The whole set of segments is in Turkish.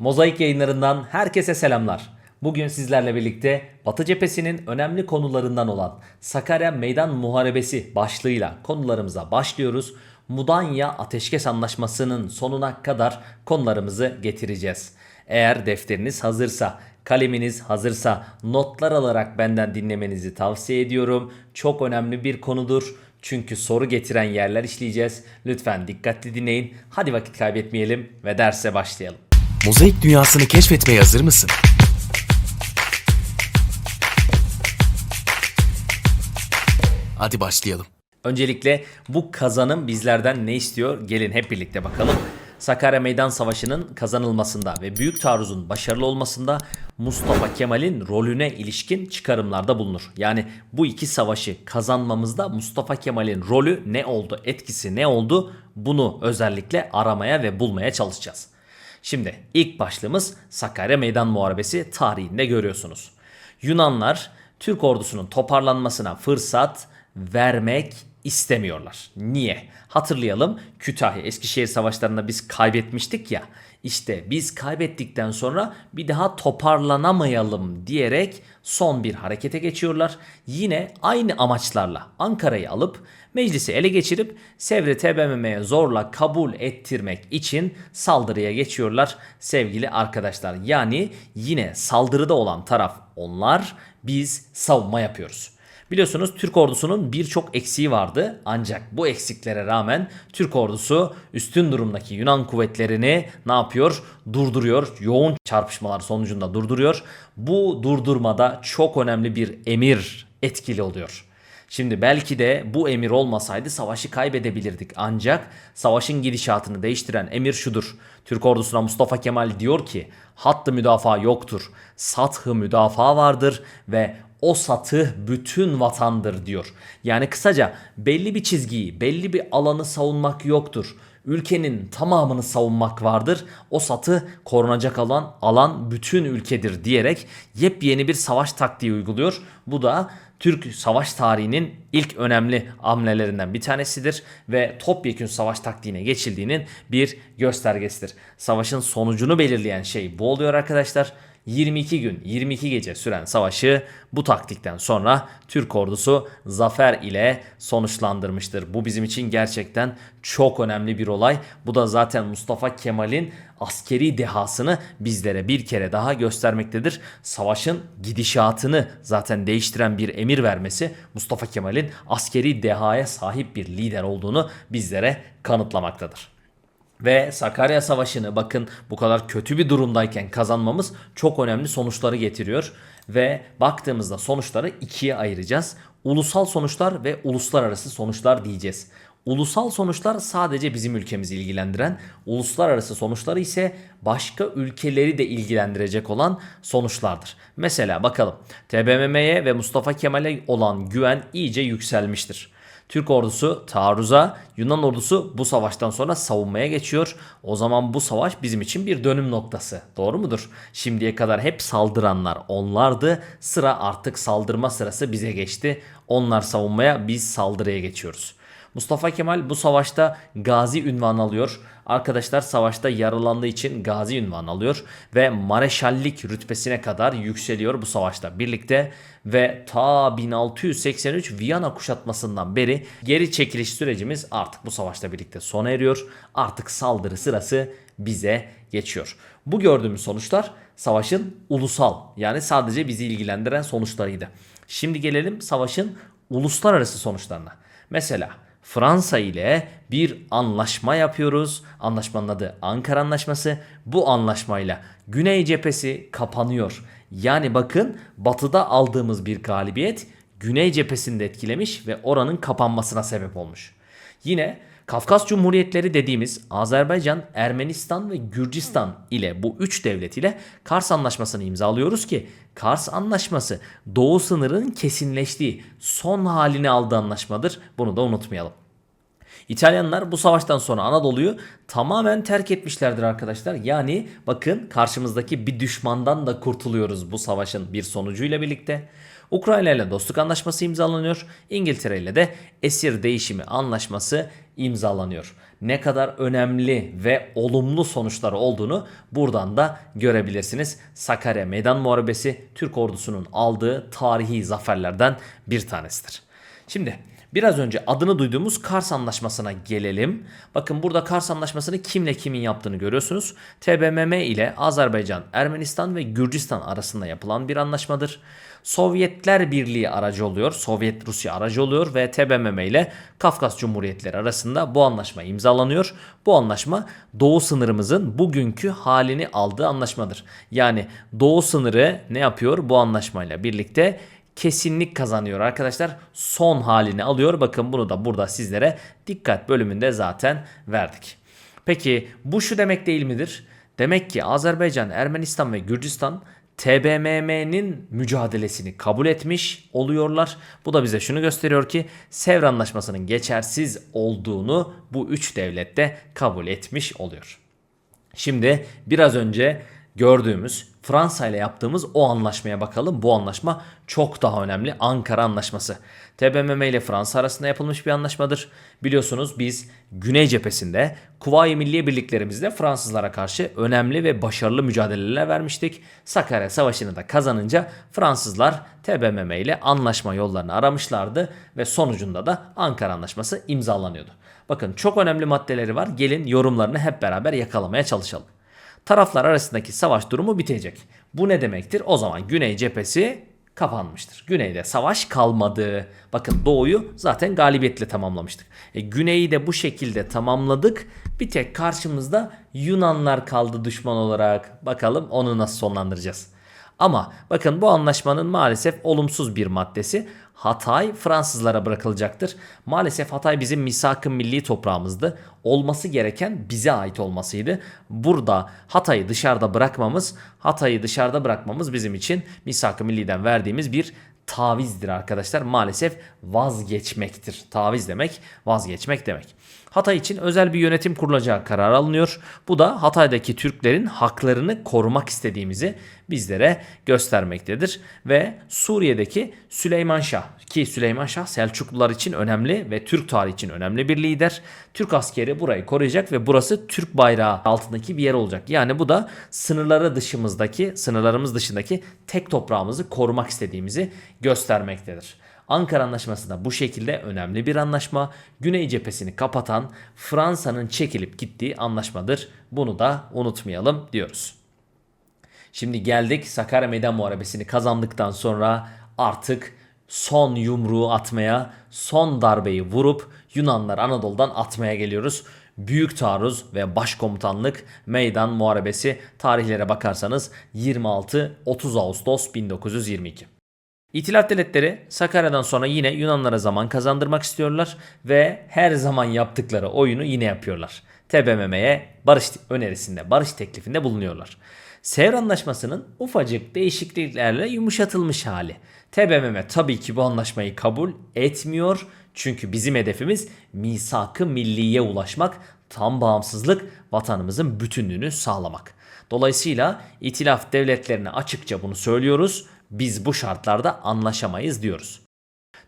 Mozaik yayınlarından herkese selamlar. Bugün sizlerle birlikte Batı cephesinin önemli konularından olan Sakarya Meydan Muharebesi başlığıyla konularımıza başlıyoruz. Mudanya Ateşkes Anlaşması'nın sonuna kadar konularımızı getireceğiz. Eğer defteriniz hazırsa, kaleminiz hazırsa notlar alarak benden dinlemenizi tavsiye ediyorum. Çok önemli bir konudur. Çünkü soru getiren yerler işleyeceğiz. Lütfen dikkatli dinleyin. Hadi vakit kaybetmeyelim ve derse başlayalım. Mozaik dünyasını keşfetmeye hazır mısın? Hadi başlayalım. Öncelikle bu kazanım bizlerden ne istiyor? Gelin hep birlikte bakalım. Sakarya Meydan Savaşı'nın kazanılmasında ve Büyük Taarruz'un başarılı olmasında Mustafa Kemal'in rolüne ilişkin çıkarımlarda bulunur. Yani bu iki savaşı kazanmamızda Mustafa Kemal'in rolü ne oldu, etkisi ne oldu bunu özellikle aramaya ve bulmaya çalışacağız. Şimdi ilk başlığımız Sakarya Meydan Muharebesi tarihinde görüyorsunuz. Yunanlar Türk ordusunun toparlanmasına fırsat vermek istemiyorlar. Niye? Hatırlayalım Kütahya Eskişehir savaşlarında biz kaybetmiştik ya. İşte biz kaybettikten sonra bir daha toparlanamayalım diyerek son bir harekete geçiyorlar. Yine aynı amaçlarla Ankara'yı alıp meclisi ele geçirip Sevri TBMM'ye zorla kabul ettirmek için saldırıya geçiyorlar sevgili arkadaşlar. Yani yine saldırıda olan taraf onlar, biz savunma yapıyoruz. Biliyorsunuz Türk ordusunun birçok eksiği vardı ancak bu eksiklere rağmen Türk ordusu üstün durumdaki Yunan kuvvetlerini ne yapıyor? Durduruyor. Yoğun çarpışmalar sonucunda durduruyor. Bu durdurmada çok önemli bir emir etkili oluyor. Şimdi belki de bu emir olmasaydı savaşı kaybedebilirdik. Ancak savaşın gidişatını değiştiren emir şudur. Türk ordusuna Mustafa Kemal diyor ki hattı müdafaa yoktur. Sathı müdafaa vardır ve o satı bütün vatandır diyor. Yani kısaca belli bir çizgiyi, belli bir alanı savunmak yoktur. Ülkenin tamamını savunmak vardır. O satı korunacak alan alan bütün ülkedir diyerek yepyeni bir savaş taktiği uyguluyor. Bu da Türk savaş tarihinin ilk önemli hamlelerinden bir tanesidir ve topyekün savaş taktiğine geçildiğinin bir göstergesidir. Savaşın sonucunu belirleyen şey bu oluyor arkadaşlar. 22 gün, 22 gece süren savaşı bu taktikten sonra Türk ordusu zafer ile sonuçlandırmıştır. Bu bizim için gerçekten çok önemli bir olay. Bu da zaten Mustafa Kemal'in askeri dehasını bizlere bir kere daha göstermektedir. Savaşın gidişatını zaten değiştiren bir emir vermesi Mustafa Kemal'in askeri dehaya sahip bir lider olduğunu bizlere kanıtlamaktadır. Ve Sakarya Savaşı'nı bakın bu kadar kötü bir durumdayken kazanmamız çok önemli sonuçları getiriyor. Ve baktığımızda sonuçları ikiye ayıracağız. Ulusal sonuçlar ve uluslararası sonuçlar diyeceğiz. Ulusal sonuçlar sadece bizim ülkemizi ilgilendiren, uluslararası sonuçları ise başka ülkeleri de ilgilendirecek olan sonuçlardır. Mesela bakalım TBMM'ye ve Mustafa Kemal'e olan güven iyice yükselmiştir. Türk ordusu taarruza, Yunan ordusu bu savaştan sonra savunmaya geçiyor. O zaman bu savaş bizim için bir dönüm noktası. Doğru mudur? Şimdiye kadar hep saldıranlar onlardı. Sıra artık saldırma sırası bize geçti. Onlar savunmaya, biz saldırıya geçiyoruz. Mustafa Kemal bu savaşta gazi ünvanı alıyor. Arkadaşlar savaşta yaralandığı için gazi ünvanı alıyor ve mareşallik rütbesine kadar yükseliyor bu savaşta birlikte ve ta 1683 Viyana kuşatmasından beri geri çekiliş sürecimiz artık bu savaşla birlikte sona eriyor. Artık saldırı sırası bize geçiyor. Bu gördüğümüz sonuçlar savaşın ulusal yani sadece bizi ilgilendiren sonuçlarıydı. Şimdi gelelim savaşın uluslararası sonuçlarına. Mesela Fransa ile bir anlaşma yapıyoruz. Anlaşmanın adı Ankara Anlaşması. Bu anlaşmayla Güney cephesi kapanıyor. Yani bakın batıda aldığımız bir galibiyet Güney cephesini de etkilemiş ve oranın kapanmasına sebep olmuş. Yine Kafkas Cumhuriyetleri dediğimiz Azerbaycan, Ermenistan ve Gürcistan ile bu üç devlet ile Kars Anlaşması'nı imzalıyoruz ki Kars Anlaşması doğu sınırının kesinleştiği son halini aldığı anlaşmadır. Bunu da unutmayalım. İtalyanlar bu savaştan sonra Anadolu'yu tamamen terk etmişlerdir arkadaşlar. Yani bakın karşımızdaki bir düşmandan da kurtuluyoruz bu savaşın bir sonucuyla birlikte. Ukrayna ile dostluk anlaşması imzalanıyor. İngiltere ile de esir değişimi anlaşması imzalanıyor. Ne kadar önemli ve olumlu sonuçları olduğunu buradan da görebilirsiniz. Sakarya Meydan Muharebesi Türk ordusunun aldığı tarihi zaferlerden bir tanesidir. Şimdi biraz önce adını duyduğumuz Kars Anlaşması'na gelelim. Bakın burada Kars Anlaşması'nı kimle kimin yaptığını görüyorsunuz. TBMM ile Azerbaycan, Ermenistan ve Gürcistan arasında yapılan bir anlaşmadır. Sovyetler Birliği aracı oluyor, Sovyet Rusya aracı oluyor ve TBMM ile Kafkas Cumhuriyetleri arasında bu anlaşma imzalanıyor. Bu anlaşma doğu sınırımızın bugünkü halini aldığı anlaşmadır. Yani doğu sınırı ne yapıyor bu anlaşmayla birlikte? Kesinlik kazanıyor arkadaşlar. Son halini alıyor. Bakın bunu da burada sizlere dikkat bölümünde zaten verdik. Peki bu şu demek değil midir? Demek ki Azerbaycan, Ermenistan ve Gürcistan TBMM'nin mücadelesini kabul etmiş oluyorlar. Bu da bize şunu gösteriyor ki Sevr Anlaşması'nın geçersiz olduğunu bu üç devlet de kabul etmiş oluyor. Şimdi biraz önce gördüğümüz Fransa ile yaptığımız o anlaşmaya bakalım. Bu anlaşma çok daha önemli. Ankara Anlaşması. TBMM ile Fransa arasında yapılmış bir anlaşmadır. Biliyorsunuz biz Güney cephesinde Kuvayi Milliye Birliklerimizde Fransızlara karşı önemli ve başarılı mücadeleler vermiştik. Sakarya Savaşı'nı da kazanınca Fransızlar TBMM ile anlaşma yollarını aramışlardı ve sonucunda da Ankara Anlaşması imzalanıyordu. Bakın çok önemli maddeleri var. Gelin yorumlarını hep beraber yakalamaya çalışalım. Taraflar arasındaki savaş durumu bitecek. Bu ne demektir? O zaman Güney cephesi kapanmıştır. Güneyde savaş kalmadı. Bakın doğuyu zaten galibiyetle tamamlamıştık. E, güneyi de bu şekilde tamamladık. Bir tek karşımızda Yunanlar kaldı düşman olarak. Bakalım onu nasıl sonlandıracağız. Ama bakın bu anlaşmanın maalesef olumsuz bir maddesi. Hatay Fransızlara bırakılacaktır. Maalesef Hatay bizim misak-ı milli toprağımızdı. Olması gereken bize ait olmasıydı. Burada Hatay'ı dışarıda bırakmamız, Hatay'ı dışarıda bırakmamız bizim için misak-ı milliden verdiğimiz bir tavizdir arkadaşlar. Maalesef vazgeçmektir. Taviz demek vazgeçmek demek. Hatay için özel bir yönetim kurulacağı karar alınıyor. Bu da Hatay'daki Türklerin haklarını korumak istediğimizi bizlere göstermektedir. Ve Suriye'deki Süleyman Şah ki Süleyman Şah Selçuklular için önemli ve Türk tarihi için önemli bir lider. Türk askeri burayı koruyacak ve burası Türk bayrağı altındaki bir yer olacak. Yani bu da sınırları dışımızdaki, sınırlarımız dışındaki tek toprağımızı korumak istediğimizi göstermektedir. Ankara Anlaşması da bu şekilde önemli bir anlaşma. Güney cephesini kapatan Fransa'nın çekilip gittiği anlaşmadır. Bunu da unutmayalım diyoruz. Şimdi geldik Sakarya Meydan Muharebesi'ni kazandıktan sonra artık son yumruğu atmaya, son darbeyi vurup Yunanlar Anadolu'dan atmaya geliyoruz. Büyük taarruz ve başkomutanlık meydan muharebesi tarihlere bakarsanız 26-30 Ağustos 1922. İtilaf devletleri Sakarya'dan sonra yine Yunanlara zaman kazandırmak istiyorlar ve her zaman yaptıkları oyunu yine yapıyorlar. TBMM'ye barış önerisinde, barış teklifinde bulunuyorlar. Sevr Anlaşması'nın ufacık değişikliklerle yumuşatılmış hali. TBMM tabii ki bu anlaşmayı kabul etmiyor. Çünkü bizim hedefimiz misak-ı milliye ulaşmak, tam bağımsızlık, vatanımızın bütünlüğünü sağlamak. Dolayısıyla itilaf devletlerine açıkça bunu söylüyoruz. Biz bu şartlarda anlaşamayız diyoruz.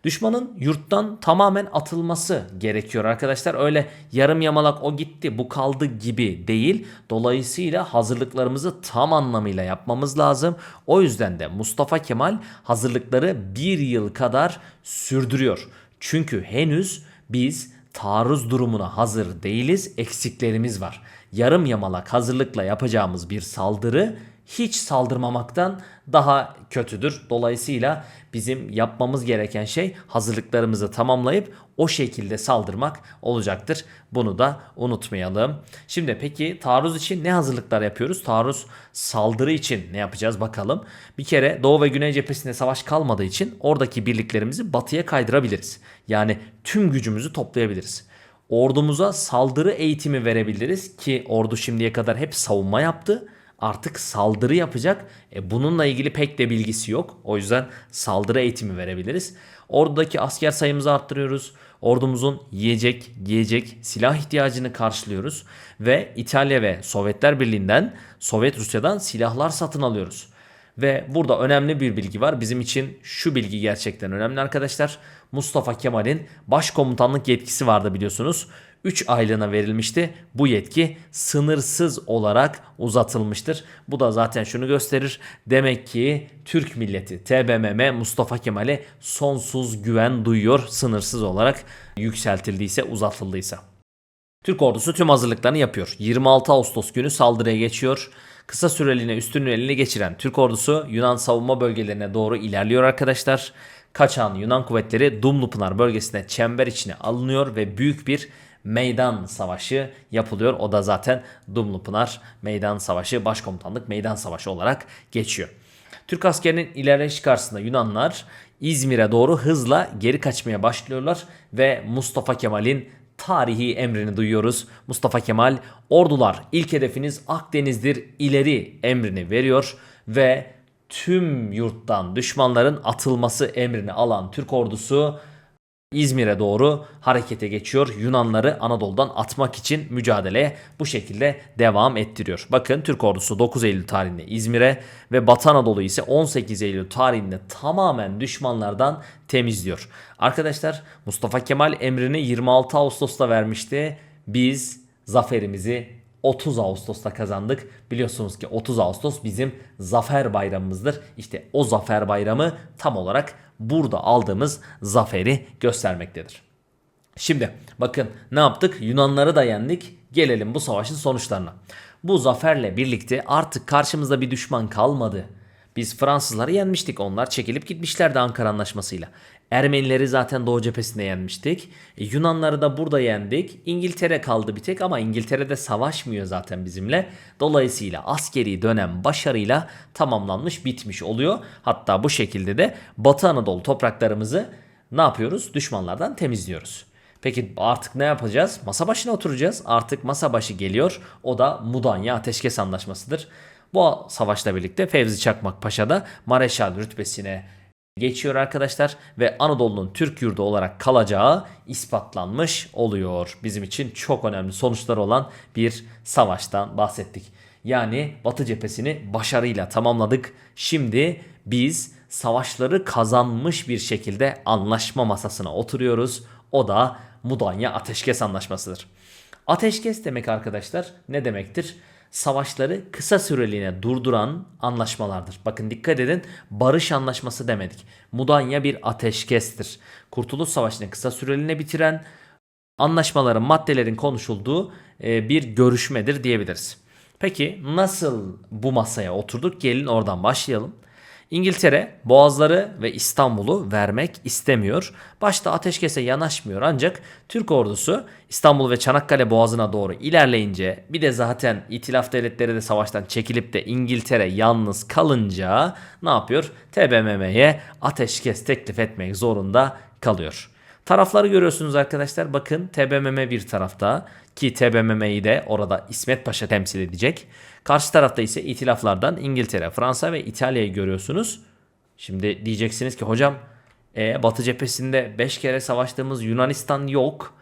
Düşmanın yurttan tamamen atılması gerekiyor arkadaşlar. Öyle yarım yamalak o gitti bu kaldı gibi değil. Dolayısıyla hazırlıklarımızı tam anlamıyla yapmamız lazım. O yüzden de Mustafa Kemal hazırlıkları bir yıl kadar sürdürüyor. Çünkü henüz biz taarruz durumuna hazır değiliz. Eksiklerimiz var. Yarım yamalak hazırlıkla yapacağımız bir saldırı hiç saldırmamaktan daha kötüdür. Dolayısıyla bizim yapmamız gereken şey hazırlıklarımızı tamamlayıp o şekilde saldırmak olacaktır. Bunu da unutmayalım. Şimdi peki taarruz için ne hazırlıklar yapıyoruz? Taarruz saldırı için ne yapacağız bakalım. Bir kere Doğu ve Güney cephesinde savaş kalmadığı için oradaki birliklerimizi batıya kaydırabiliriz. Yani tüm gücümüzü toplayabiliriz. Ordumuza saldırı eğitimi verebiliriz ki ordu şimdiye kadar hep savunma yaptı artık saldırı yapacak. E, bununla ilgili pek de bilgisi yok. O yüzden saldırı eğitimi verebiliriz. Ordudaki asker sayımızı arttırıyoruz. Ordumuzun yiyecek, giyecek, silah ihtiyacını karşılıyoruz. Ve İtalya ve Sovyetler Birliği'nden, Sovyet Rusya'dan silahlar satın alıyoruz. Ve burada önemli bir bilgi var. Bizim için şu bilgi gerçekten önemli arkadaşlar. Mustafa Kemal'in başkomutanlık yetkisi vardı biliyorsunuz. 3 aylığına verilmişti. Bu yetki sınırsız olarak uzatılmıştır. Bu da zaten şunu gösterir. Demek ki Türk milleti TBMM Mustafa Kemal'e sonsuz güven duyuyor. Sınırsız olarak yükseltildiyse uzatıldıysa. Türk ordusu tüm hazırlıklarını yapıyor. 26 Ağustos günü saldırıya geçiyor. Kısa süreliğine üstünlüğü eline geçiren Türk ordusu Yunan savunma bölgelerine doğru ilerliyor arkadaşlar. Kaçan Yunan kuvvetleri Dumlupınar bölgesine çember içine alınıyor ve büyük bir meydan savaşı yapılıyor. O da zaten Dumlupınar Meydan Savaşı, Başkomutanlık Meydan Savaşı olarak geçiyor. Türk askerinin ilerleyiş karşısında Yunanlar İzmir'e doğru hızla geri kaçmaya başlıyorlar ve Mustafa Kemal'in tarihi emrini duyuyoruz. Mustafa Kemal ordular ilk hedefiniz Akdeniz'dir ileri emrini veriyor ve tüm yurttan düşmanların atılması emrini alan Türk ordusu İzmir'e doğru harekete geçiyor. Yunanları Anadolu'dan atmak için mücadeleye bu şekilde devam ettiriyor. Bakın Türk ordusu 9 Eylül tarihinde İzmir'e ve Batı Anadolu ise 18 Eylül tarihinde tamamen düşmanlardan temizliyor. Arkadaşlar Mustafa Kemal emrini 26 Ağustos'ta vermişti. Biz zaferimizi 30 Ağustos'ta kazandık. Biliyorsunuz ki 30 Ağustos bizim zafer bayramımızdır. İşte o zafer bayramı tam olarak burada aldığımız zaferi göstermektedir. Şimdi bakın ne yaptık? Yunanları da yendik. Gelelim bu savaşın sonuçlarına. Bu zaferle birlikte artık karşımızda bir düşman kalmadı. Biz Fransızları yenmiştik. Onlar çekilip gitmişlerdi Ankara Anlaşması'yla. Ermenileri zaten Doğu cephesinde yenmiştik. E, Yunanları da burada yendik. İngiltere kaldı bir tek ama İngiltere de savaşmıyor zaten bizimle. Dolayısıyla askeri dönem başarıyla tamamlanmış bitmiş oluyor. Hatta bu şekilde de Batı Anadolu topraklarımızı ne yapıyoruz? Düşmanlardan temizliyoruz. Peki artık ne yapacağız? Masa başına oturacağız. Artık masa başı geliyor. O da Mudanya Ateşkes Anlaşması'dır. Bu savaşla birlikte Fevzi Çakmak Paşa da Mareşal rütbesine geçiyor arkadaşlar ve Anadolu'nun Türk yurdu olarak kalacağı ispatlanmış oluyor. Bizim için çok önemli sonuçları olan bir savaştan bahsettik. Yani Batı cephesini başarıyla tamamladık. Şimdi biz savaşları kazanmış bir şekilde anlaşma masasına oturuyoruz. O da Mudanya Ateşkes Anlaşması'dır. Ateşkes demek arkadaşlar ne demektir? Savaşları kısa süreliğine durduran anlaşmalardır. Bakın dikkat edin barış anlaşması demedik. Mudanya bir ateşkestir. Kurtuluş Savaşı'nı kısa süreliğine bitiren anlaşmaların maddelerin konuşulduğu e, bir görüşmedir diyebiliriz. Peki nasıl bu masaya oturduk? Gelin oradan başlayalım. İngiltere Boğazları ve İstanbul'u vermek istemiyor. Başta ateşkese yanaşmıyor ancak Türk ordusu İstanbul ve Çanakkale Boğazı'na doğru ilerleyince bir de zaten itilaf devletleri de savaştan çekilip de İngiltere yalnız kalınca ne yapıyor? TBMM'ye ateşkes teklif etmek zorunda kalıyor. Tarafları görüyorsunuz arkadaşlar. Bakın TBMM bir tarafta ki TBMM'yi de orada İsmet Paşa temsil edecek. Karşı tarafta ise itilaflardan İngiltere, Fransa ve İtalya'yı görüyorsunuz. Şimdi diyeceksiniz ki hocam e, Batı cephesinde 5 kere savaştığımız Yunanistan yok.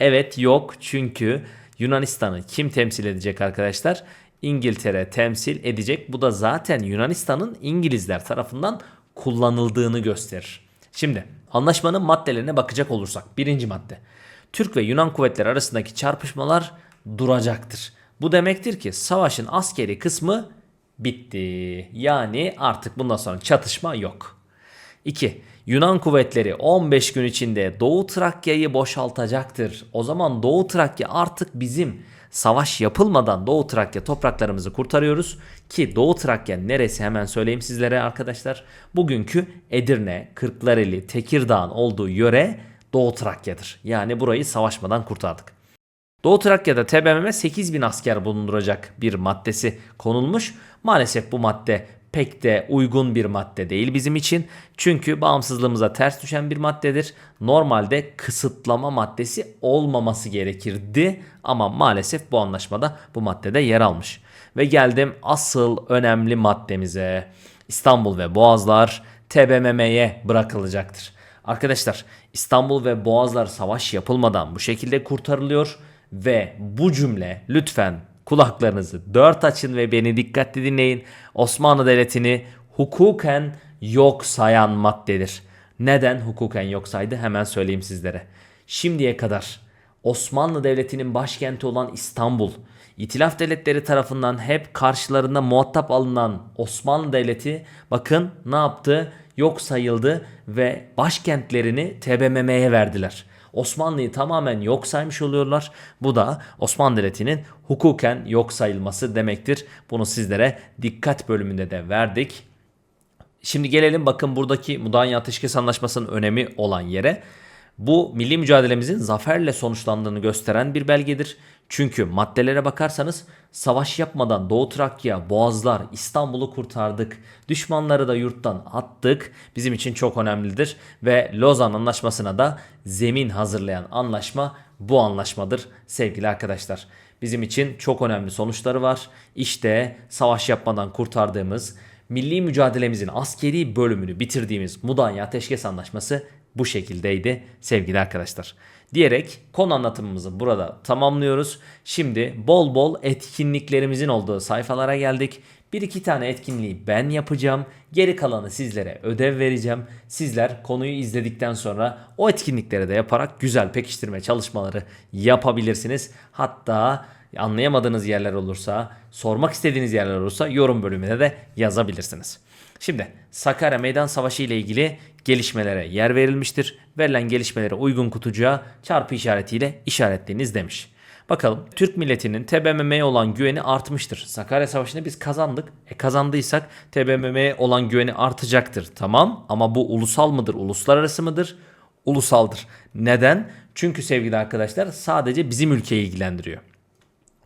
Evet yok çünkü Yunanistan'ı kim temsil edecek arkadaşlar? İngiltere temsil edecek. Bu da zaten Yunanistan'ın İngilizler tarafından kullanıldığını gösterir. Şimdi anlaşmanın maddelerine bakacak olursak birinci madde. Türk ve Yunan kuvvetleri arasındaki çarpışmalar duracaktır. Bu demektir ki savaşın askeri kısmı bitti. Yani artık bundan sonra çatışma yok. 2. Yunan kuvvetleri 15 gün içinde Doğu Trakya'yı boşaltacaktır. O zaman Doğu Trakya artık bizim savaş yapılmadan Doğu Trakya topraklarımızı kurtarıyoruz. Ki Doğu Trakya neresi hemen söyleyeyim sizlere arkadaşlar. Bugünkü Edirne, Kırklareli, Tekirdağ'ın olduğu yöre Doğu Trakya'dır. Yani burayı savaşmadan kurtardık. Doğu Trakya'da TBMM 8000 asker bulunduracak bir maddesi konulmuş. Maalesef bu madde pek de uygun bir madde değil bizim için. Çünkü bağımsızlığımıza ters düşen bir maddedir. Normalde kısıtlama maddesi olmaması gerekirdi ama maalesef bu anlaşmada bu maddede yer almış. Ve geldim asıl önemli maddemize. İstanbul ve Boğazlar TBMM'ye bırakılacaktır. Arkadaşlar İstanbul ve Boğazlar savaş yapılmadan bu şekilde kurtarılıyor ve bu cümle lütfen kulaklarınızı dört açın ve beni dikkatli dinleyin. Osmanlı Devleti'ni hukuken yok sayan maddedir. Neden hukuken yok saydı hemen söyleyeyim sizlere. Şimdiye kadar Osmanlı Devleti'nin başkenti olan İstanbul, İtilaf devletleri tarafından hep karşılarında muhatap alınan Osmanlı Devleti bakın ne yaptı? Yok sayıldı ve başkentlerini TBMM'ye verdiler. Osmanlı'yı tamamen yok saymış oluyorlar. Bu da Osmanlı Devleti'nin hukuken yok sayılması demektir. Bunu sizlere dikkat bölümünde de verdik. Şimdi gelelim bakın buradaki Mudanya Ateşkes Anlaşması'nın önemi olan yere. Bu milli mücadelemizin zaferle sonuçlandığını gösteren bir belgedir. Çünkü maddelere bakarsanız savaş yapmadan Doğu Trakya, Boğazlar, İstanbul'u kurtardık. Düşmanları da yurttan attık. Bizim için çok önemlidir. Ve Lozan Anlaşması'na da zemin hazırlayan anlaşma bu anlaşmadır sevgili arkadaşlar. Bizim için çok önemli sonuçları var. İşte savaş yapmadan kurtardığımız milli mücadelemizin askeri bölümünü bitirdiğimiz Mudanya Ateşkes Anlaşması bu şekildeydi sevgili arkadaşlar. Diyerek konu anlatımımızı burada tamamlıyoruz. Şimdi bol bol etkinliklerimizin olduğu sayfalara geldik. Bir iki tane etkinliği ben yapacağım. Geri kalanı sizlere ödev vereceğim. Sizler konuyu izledikten sonra o etkinlikleri de yaparak güzel pekiştirme çalışmaları yapabilirsiniz. Hatta anlayamadığınız yerler olursa, sormak istediğiniz yerler olursa yorum bölümüne de yazabilirsiniz. Şimdi Sakarya Meydan Savaşı ile ilgili gelişmelere yer verilmiştir. Verilen gelişmelere uygun kutucuğa çarpı işaretiyle işaretleyiniz demiş. Bakalım Türk milletinin TBMM'ye olan güveni artmıştır. Sakarya Savaşı'nı biz kazandık. E kazandıysak TBMM'ye olan güveni artacaktır. Tamam ama bu ulusal mıdır, uluslararası mıdır? Ulusaldır. Neden? Çünkü sevgili arkadaşlar sadece bizim ülkeyi ilgilendiriyor.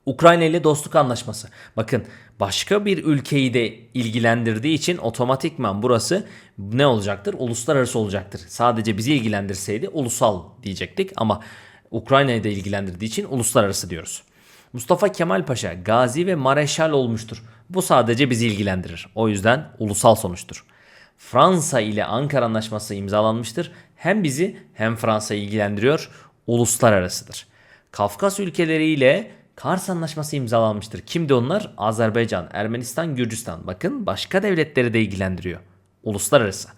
Ukrayna ile dostluk anlaşması. Bakın başka bir ülkeyi de ilgilendirdiği için otomatikman burası ne olacaktır? Uluslararası olacaktır. Sadece bizi ilgilendirseydi ulusal diyecektik ama Ukrayna'yı da ilgilendirdiği için uluslararası diyoruz. Mustafa Kemal Paşa gazi ve mareşal olmuştur. Bu sadece bizi ilgilendirir. O yüzden ulusal sonuçtur. Fransa ile Ankara Anlaşması imzalanmıştır. Hem bizi hem Fransa'yı ilgilendiriyor. Uluslararasıdır. Kafkas ülkeleri ile Kars Anlaşması imzalanmıştır. Kimdi onlar? Azerbaycan, Ermenistan, Gürcistan. Bakın başka devletleri de ilgilendiriyor. Uluslararası.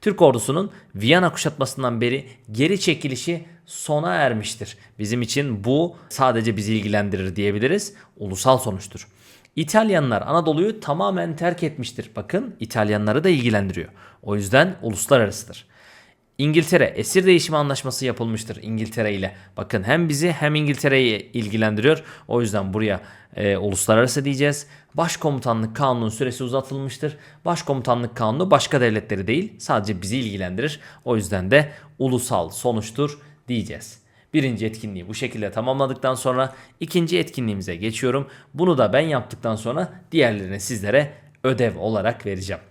Türk ordusunun Viyana kuşatmasından beri geri çekilişi sona ermiştir. Bizim için bu sadece bizi ilgilendirir diyebiliriz. Ulusal sonuçtur. İtalyanlar Anadolu'yu tamamen terk etmiştir. Bakın İtalyanları da ilgilendiriyor. O yüzden uluslararasıdır. İngiltere esir değişimi anlaşması yapılmıştır İngiltere ile. Bakın hem bizi hem İngiltere'yi ilgilendiriyor. O yüzden buraya e, uluslararası diyeceğiz. Başkomutanlık kanunun süresi uzatılmıştır. Başkomutanlık kanunu başka devletleri değil sadece bizi ilgilendirir. O yüzden de ulusal sonuçtur diyeceğiz. Birinci etkinliği bu şekilde tamamladıktan sonra ikinci etkinliğimize geçiyorum. Bunu da ben yaptıktan sonra diğerlerini sizlere ödev olarak vereceğim.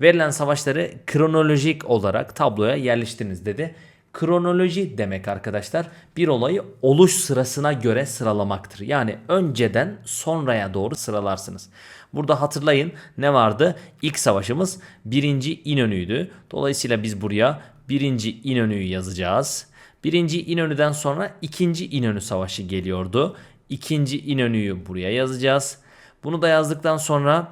Verilen savaşları kronolojik olarak tabloya yerleştiriniz dedi. Kronoloji demek arkadaşlar bir olayı oluş sırasına göre sıralamaktır. Yani önceden sonraya doğru sıralarsınız. Burada hatırlayın ne vardı? İlk savaşımız birinci İnönü'ydü. Dolayısıyla biz buraya birinci İnönü'yü yazacağız. Birinci İnönü'den sonra ikinci İnönü Savaşı geliyordu. İkinci İnönü'yü buraya yazacağız. Bunu da yazdıktan sonra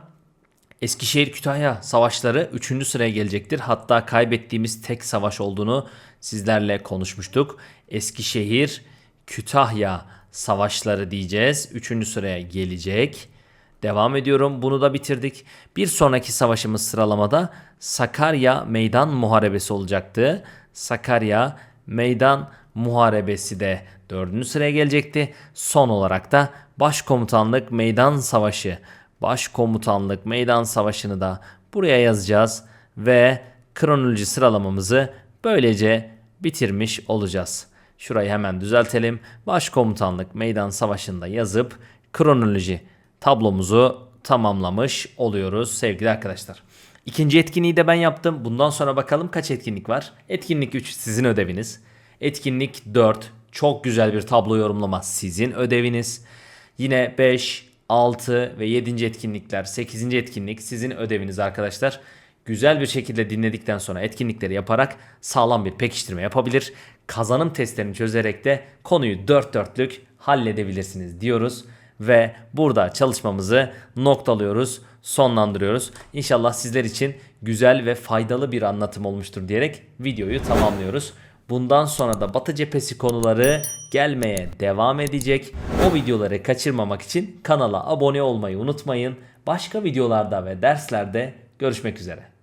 Eskişehir Kütahya savaşları 3. sıraya gelecektir. Hatta kaybettiğimiz tek savaş olduğunu sizlerle konuşmuştuk. Eskişehir Kütahya savaşları diyeceğiz. 3. sıraya gelecek. Devam ediyorum. Bunu da bitirdik. Bir sonraki savaşımız sıralamada Sakarya Meydan Muharebesi olacaktı. Sakarya Meydan Muharebesi de 4. sıraya gelecekti. Son olarak da Başkomutanlık Meydan Savaşı Başkomutanlık Meydan Savaşı'nı da buraya yazacağız ve kronoloji sıralamamızı böylece bitirmiş olacağız. Şurayı hemen düzeltelim. Başkomutanlık Meydan Savaşı'nda yazıp kronoloji tablomuzu tamamlamış oluyoruz sevgili arkadaşlar. İkinci etkinliği de ben yaptım. Bundan sonra bakalım kaç etkinlik var. Etkinlik 3 sizin ödeviniz. Etkinlik 4 çok güzel bir tablo yorumlama sizin ödeviniz. Yine 5, 6 ve 7. etkinlikler, 8. etkinlik sizin ödeviniz arkadaşlar. Güzel bir şekilde dinledikten sonra etkinlikleri yaparak sağlam bir pekiştirme yapabilir. Kazanım testlerini çözerek de konuyu dört dörtlük halledebilirsiniz diyoruz. ve burada çalışmamızı noktalıyoruz, sonlandırıyoruz. İnşallah sizler için güzel ve faydalı bir anlatım olmuştur diyerek videoyu tamamlıyoruz. Bundan sonra da Batı cephesi konuları gelmeye devam edecek. O videoları kaçırmamak için kanala abone olmayı unutmayın. Başka videolarda ve derslerde görüşmek üzere.